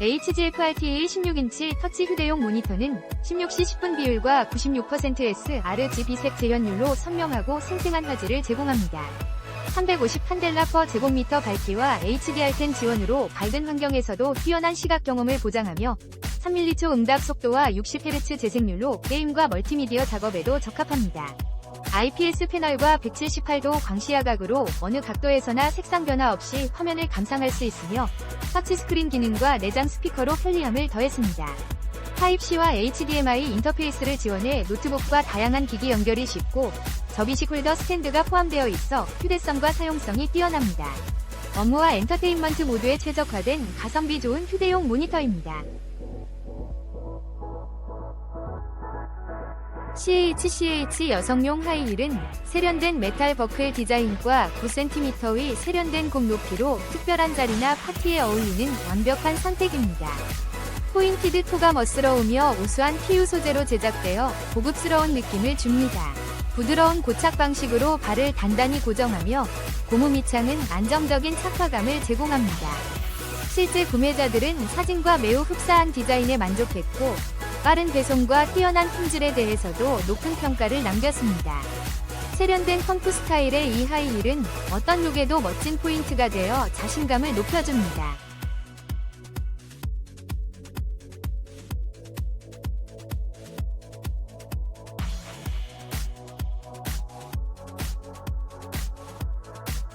HGFRTA 16인치 터치 휴대용 모니터는 16시 10분 비율과 96% sRGB 색 재현율로 선명하고 생생한 화질을 제공합니다. 350 판델라 퍼 제곱미터 밝기와 HDR10 지원으로 밝은 환경에서도 뛰어난 시각 경험을 보장하며 3밀리초 응답 속도와 60Hz 재생률로 게임과 멀티미디어 작업에도 적합합니다. IPS 패널과 178도 광시야각으로 어느 각도에서나 색상 변화 없이 화면을 감상할 수 있으며 터치스크린 기능과 내장 스피커로 편리함을 더했습니다. 타입C와 HDMI 인터페이스를 지원해 노트북과 다양한 기기 연결이 쉽고 접이식 홀더 스탠드가 포함되어 있어 휴대성과 사용성이 뛰어납니다. 업무와 엔터테인먼트 모두에 최적화된 가성비 좋은 휴대용 모니터입니다. CHCH 여성용 하이힐은 세련된 메탈 버클 디자인과 9cm의 세련된 공 높이로 특별한 자리나 파티에 어울리는 완벽한 선택입니다. 포인티드 토가 멋스러우며 우수한 PU 소재로 제작되어 고급스러운 느낌을 줍니다. 부드러운 고착 방식으로 발을 단단히 고정하며 고무 밑창은 안정적인 착화감을 제공합니다. 실제 구매자들은 사진과 매우 흡사한 디자인에 만족했고 빠른 배송과 뛰어난 품질에 대해서도 높은 평가를 남겼습니다. 세련된 펑크 스타일의 이 하이힐은 어떤 룩에도 멋진 포인트가 되어 자신감을 높여줍니다.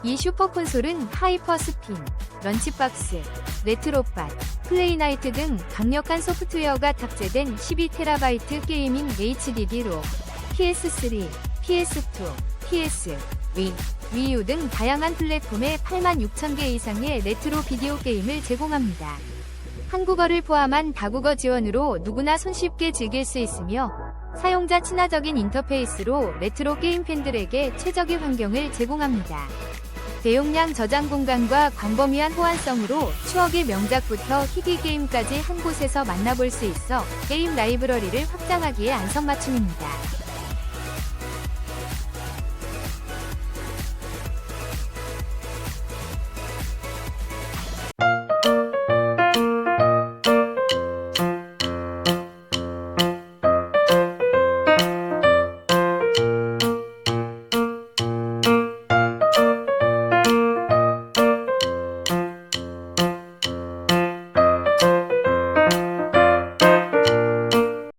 이 슈퍼 콘솔은 하이퍼 스핀, 런치박스, 레트로팟, 플레이나이트 등 강력한 소프트웨어가 탑재된 12TB 게이밍 HDD로 PS3, PS2, PS, 위, 위유 등 다양한 플랫폼에 86,000개 이상의 레트로 비디오 게임을 제공합니다. 한국어를 포함한 다국어 지원으로 누구나 손쉽게 즐길 수 있으며 사용자 친화적인 인터페이스로 레트로 게임 팬들에게 최적의 환경을 제공합니다. 대용량 저장 공간과 광범위한 호환성으로 추억의 명작부터 희귀 게임까지 한 곳에서 만나볼 수 있어 게임 라이브러리를 확장하기에 안성맞춤입니다.